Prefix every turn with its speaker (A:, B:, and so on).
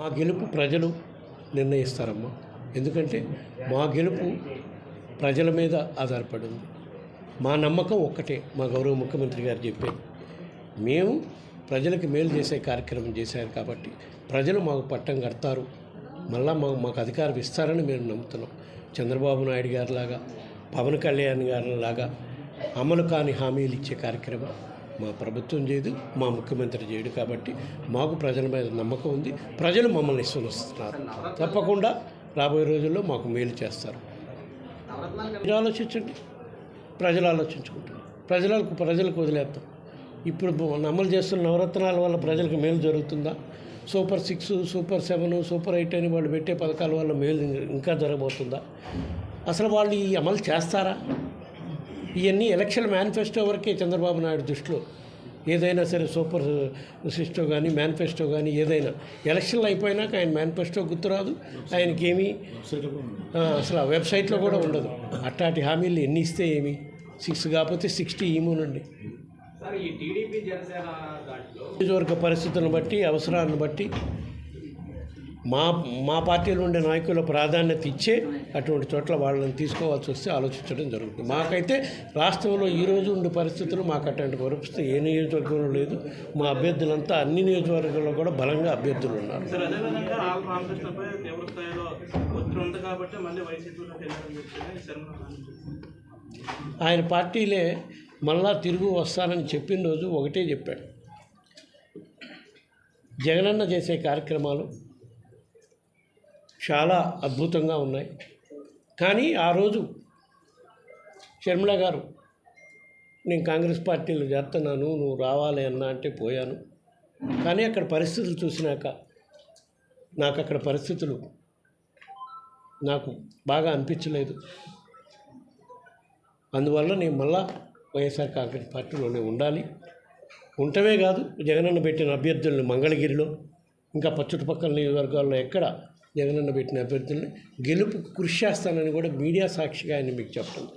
A: మా గెలుపు ప్రజలు నిర్ణయిస్తారమ్మా. ఎందుకంటే మా గెలుపు ప్రజల మీద ఆధారపడి ఉంది మా నమ్మకం ఒక్కటే మా గౌరవ ముఖ్యమంత్రి గారు చెప్పేది. మేము ప్రజలకు మేలు చేసే కార్యక్రమం చేశారు కాబట్టి ప్రజలు మాకు పట్టం కడతారు. మళ్ళా మాకు మాకు అధికారం ఇస్తారని మేము నమ్ముతున్నాం. చంద్రబాబు నాయుడు గారిలాగా పవన్ కళ్యాణ్ గారిలాగా అమలు కాని హామీలు ఇచ్చే కార్యక్రమం మా ప్రభుత్వం చేయదు మా ముఖ్యమంత్రి చేయడు కాబట్టి మాకు ప్రజల మీద నమ్మకం ఉంది. ప్రజలు మమ్మల్ని విశ్వసిస్తున్నారు. తప్పకుండా రాబోయే రోజుల్లో మాకు మేలు చేస్తారు. మీరు ఆలోచించండి. ప్రజలు ఆలోచించుకుంటారు ప్రజలకు ప్రజలకు వదిలేస్తాం ఇప్పుడు అమలు చేస్తున్న నవరత్నాల వల్ల ప్రజలకు మేలు జరుగుతుందా? Super six super seven super eight అని వాళ్ళు పెట్టే పథకాల వల్ల మేలు ఇంకా జరగబోతుందా? అసలు వాళ్ళు ఈ అమలు చేస్తారా? ఇవన్నీ ఎలక్షన్ మేనిఫెస్టో వరకే చంద్రబాబు నాయుడు దృష్టిలో. ఏదైనా సరే సూపర్ సిస్టో కానీ మేనిఫెస్టో కానీ ఏదైనా. ఎలక్షన్లు అయిపోయినాక ఆయన మేనిఫెస్టో గుర్తురాదు ఆయనకి ఏమీ ఆ, అసలు ఆ వెబ్సైట్లో కూడా ఉండదు. అట్లాంటి హామీలు ఎన్ని ఇస్తే ఏమి? సిక్స్ కాకపోతే సిక్స్టీ
B: దాంట్లో
A: నియోజకవర్గ పరిస్థితులను బట్టి అవసరాలను బట్టి మా మా పార్టీలో ఉండే నాయకుల ప్రాధాన్యత ఇచ్చే అటువంటి చోట్ల వాళ్ళని తీసుకోవాల్సి వస్తే ఆలోచించడం జరుగుతుంది. మాకైతే రాష్ట్రంలో ఈ రోజు ఉండే పరిస్థితులు మాకు అటువంటి పరిస్థితి ఏ నియోజకవర్గంలో లేదు. మా అభ్యర్థులంతా అన్ని నియోజకవర్గాల్లో కూడా బలంగా అభ్యర్థులు ఉన్నారు. ఆయన పార్టీలే మళ్ళా తిరుగు వస్తానని చెప్పిన రోజు ఒకటే చెప్పాడు. జగనన్న చేసే కార్యక్రమాలు చాలా అద్భుతంగా ఉన్నాయి. కానీ ఆ రోజు షర్మిల గారు నేను కాంగ్రెస్ పార్టీలో చేస్తున్నాను నువ్వు రావాలి అన్నా అంటే పోయాను. కానీ అక్కడ పరిస్థితులు చూసినాక నాకు అక్కడ పరిస్థితులు నాకు బాగా అనిపించలేదు. అందువల్ల నేను మళ్ళా వైఎస్ఆర్ కాంగ్రెస్ పార్టీలోనే ఉండాలి. ఉండటమే కాదు జగనన్న పెట్టిన అభ్యర్థులను మంగళగిరిలో ఇంకా చుట్టుపక్కల నియోజకవర్గాల్లో ఎక్కడ జగనన్న పెట్టిన అభ్యర్థులను గెలుపు కృషి చేస్తానని కూడా మీడియా సాక్షిగా ఆయన మీకు చెప్పడం